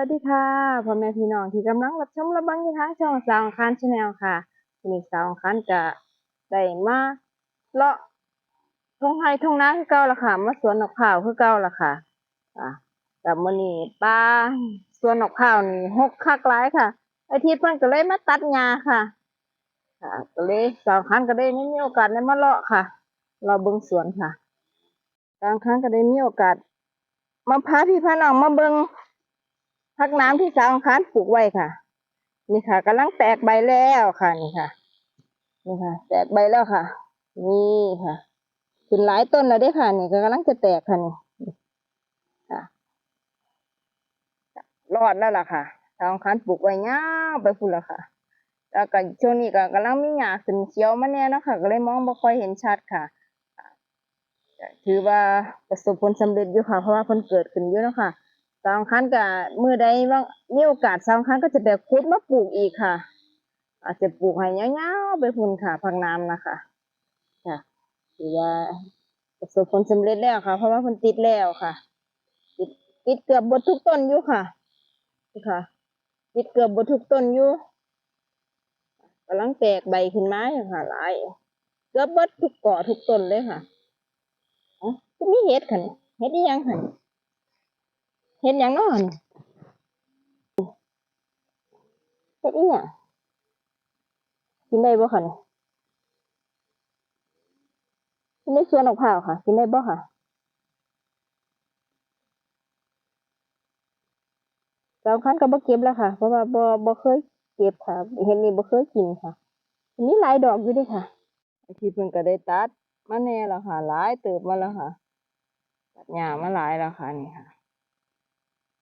วัสดีค่ะพ่อแม่พี่น้องที่กำลังรับชมรับฟังอยู่ทางช่องสาวคันชาแนลค่ะวันนี้สาวคันจะได้มาเลาะทงไทยทงนาคือเก่าละค่ะมาสวนดอกข้าวคือเก่าละค่ะอะแต่มื้อนี้ป้าสวนดอกข้าวนี่หกคักหลายค่ะไอาทิตย์เพิ่นก็เลยมาตัดหญ้าค่ะค่ะก็เลยสาวคันก็ได้มีโอกาสได้มาเลาะค่ะ เราเบิ่งสวนค่ะบางครั้งก็ได้มีโอกาสมาพาพี่พาน้องมาเบิ่ง พักน้ำที่สาวอังคารปลูกไว้ค่ะ นี่ค่ะกำลังแตกใบแล้วค่ะนี่ค่ะนี่ค่ะ แตกใบแล้วค่ะ นี่ค่ะขึ้นหลายต้นแล้วเด้ค่ะนี่ก็กำลังจะแตกค่ะนี่ค่ะรอดแล้วล่ะค่ะสาวอังคารปลูกไว้ยาวไปพุ่นแล้วค่ะแล้วก็ช่วงนี้ก็กำลังมีหญ้าขึ้นเขียวมาแน่นะค่ะก็เลยมองบ่ค่อยเห็นชัดค่ะถือว่าประสบผลสำเร็จอยู่ค่ะ เพราะว่าเพิ่นเกิดขึ้นอยู่นะค่ะ สองครั้งก็มือใดว่ามีโอกาสสองครั้งก็จะแบบคุดมาปลูกอีกค่ะ อาจจะปลูกให้ยาวๆไปพุ่นค่ะพักน้ำนะคะค่ะถือว่าประสบผลสำเร็จแล้วค่ะ เพราะว่าเพิ่นติดแล้วค่ะ ติดติดเกือบหมดทุกต้นอยู่ค่ะค่ะ ติดเกือบหมดทุกต้นอยู่กำลังแตกใบขึ้นมาค่ะหลายเกือบหมดทุกเกาะทุกต้นเลยค่ะอ๋อก็มีเห็ดค่ะนี่เห็ดยังค่ะนี่ เฮ็ดยังเนาะนี่เฮ็ดอีหยังกินได้บ่คะนี่กินได้สวนดอกพร้าค่ะ กินได้บ่ค่ะสำคัญก็บ่เก็บแล้วค่ะ เพราะว่าบ่บ่เคยเก็บค่ะ เห็นนี่บ่เคยกินค่ะอันนี้หลายดอกอยู่ด้วยค่ะทิตย์เพิ่นก็ได้ตัดมาแน่แล้วค่ะ หลายเติบมาแล้วค่ะ ตัดหญ้ามาหลายแล้วค่ะนี่ค่ะ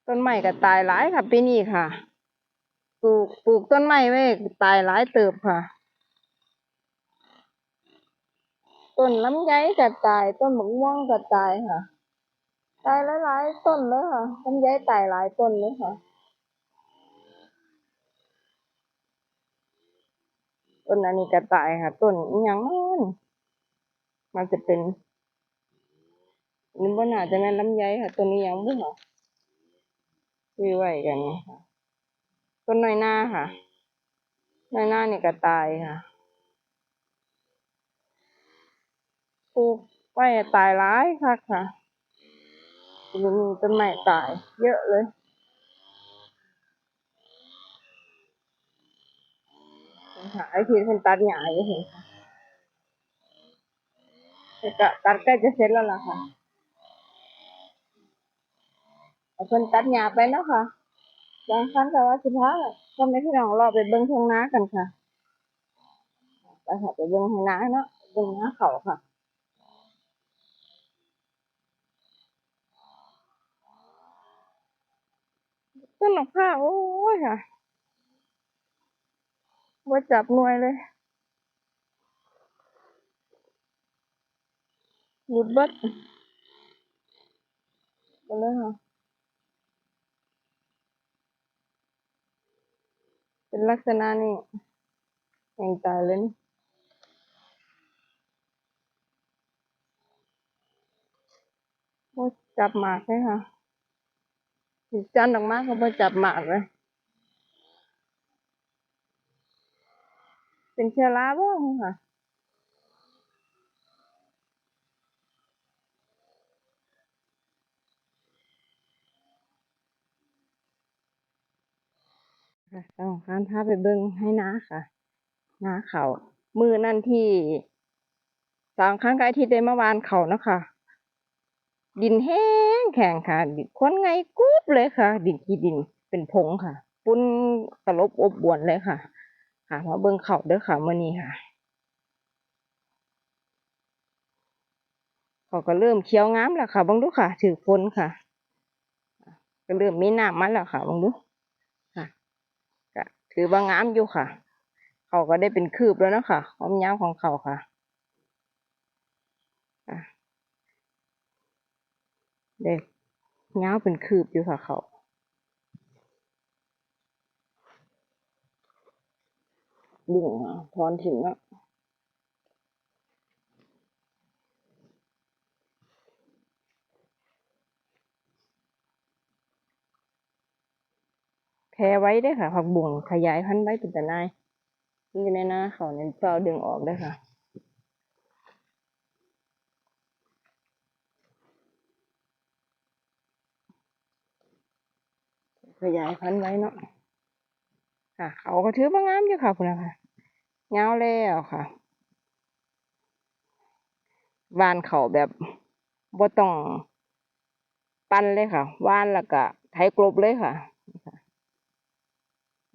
ต้นไม้ก็ตายหลายค่ะปีนี้ค่ะปลูกปลูกต้นไม้ไว้ตายหลายเติบค่ะต้นลำไยก็ตายต้นมะม่วงก็ตายค่ะ ตายหลายๆต้นเลยค่ะลำไยตายหลายต้นเลยค่ะต้นอันนี้ก็ตายค่ะต้นยังมันมันจะเป็นนี่บ่น่าจะแม่นลำไยค่ะต้นนี้ยังบ่ค่ะ ซื้อไว้กันนี่ค่ะต้นน้อยหน้าค่ะน้อยหน้านี่ก็ตายค่ะปลูกไว้ตายหลายคักค่ะมีต้นไม้ตาย เยอะเลยค่ะไอ้ที่เพิ่นตัดหญ้าอยู่เห็นค่ะแต่ก็ตัดใกล้จะเสร็จแล้วล่ะค่ะ เพิ่นตัดหญ้าไปเนาะค่ะบางครั้งก็ว่าสิพาก็ไม่พี่น้องรอไปเบิ่งทงนากันค่ะไปค่ะไปเบิ่งทงนาเนาะเบิ่งนาเขาค่ะต้นมะพร้าโอ้ยค่ะว่าจับหน่วยเลยหลุดบิดไปเลยค่ะ เป็นลักษณะนี้แห่งตายเลยโอ้จับหมากเลยค่ะจันออกมาเขาบ่จับหมากเลย เป็นเชื้อราบ้างค่ะ ค่ะต้องการพาไปเบิ่งให้นาค่ะนาเขามือนั่นที่สามครั้งกบอาทิตย์ได้เมื่อวานเขานะคะดินแห้งแข็งค่ะดินคนไงกุ๊บเลยค่ะ ดินขี้ดินเป็นผงค่ะ ปุ้นตลบอบบวนเลยค่ะ ค่ะมาเบิ่งเขาเด้อค่ะเมื่อนี้ค่ะเขาก็เริ่มเขียวงามแล้วค่ะบังดูค่ะ ถือฝนค่ะ ก็เริ่มมีน้ำมาแล้วค่ะบังดู ถือว่างามอยู่ค่ะ เขาก็ได้เป็นคืบแล้วนะคะความยาวของเขาค่ะเด็กยาวเป็นคืบอยู่ค่ะเขาดึงอะถอนถึงอะ แพร่ไว้เด้ค่ะ ผักบุ้งขยายพันธุ์ไว้เป็นแต่นายนอยู่ในนาเขาเนี่ยเปล่าดึงออกเด้ค่ะขยายพันธุ์ไว้เนาะค่ะ เขาก็ถือว่างามอยู่ค่ะคุณนะคะเงาแล้วค่ะวานเขาแบบบ่ต้อง ปั้นเลยค่ะว่านแล้วก็ไถกลบเลยค่ะ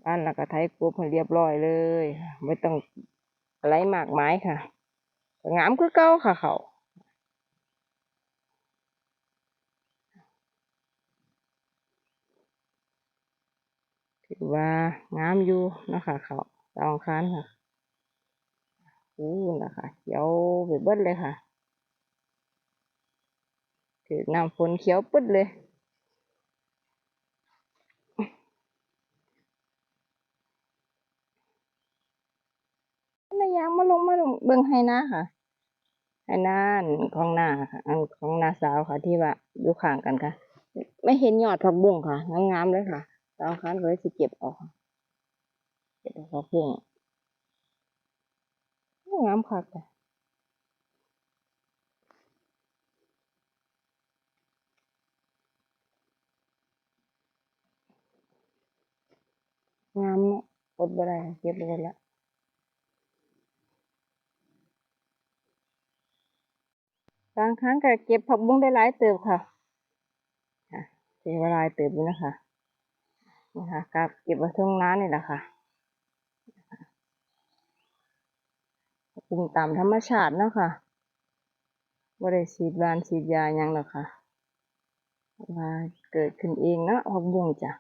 ว่านแล้วก็ไถกลบให้เรียบร้อยเลยไม่ต้องอะไรมากมายค่ะงามคือเก่าค่ะเขาถือว่างามอยู่นะคะเขาดาวอังคารค่ะอู้นะคะเขียวไปเบิดเลยค่ะถือน้ำฝนเขียวปึ๊ดเลย นายางมา ลงมาลงเบิ่งให้นาค่ะให้นาอันของนาค่ะอันของนาสาวค่ะที่ว่าอยู่ข้างกันค่ะ ไม่เห็นยอดผักบุ้งค่ะงามๆเลยค่ะตอนคันเลยสิเก็บออกเก็บเอาผักบุ้งงามค่ะค่ะงามเนาะอดบ่ได้เก็บไว้แล้ว บางครั้งก็เก็บผักบุ้งได้หลายเติบค่ะค่ะเก็บหลายเติบอยู่นะคะนี่ค่ะกับเก็บไว้ทุ่งน้านี่แหละค่ะผักบุ้งตามธรรมชาติเนาะค่ะบ่ได้ฉีดยาฉีดยายังหรอกค่ะว่าเกิดขึ้นเองเนาะผักบุ้งจ้ะ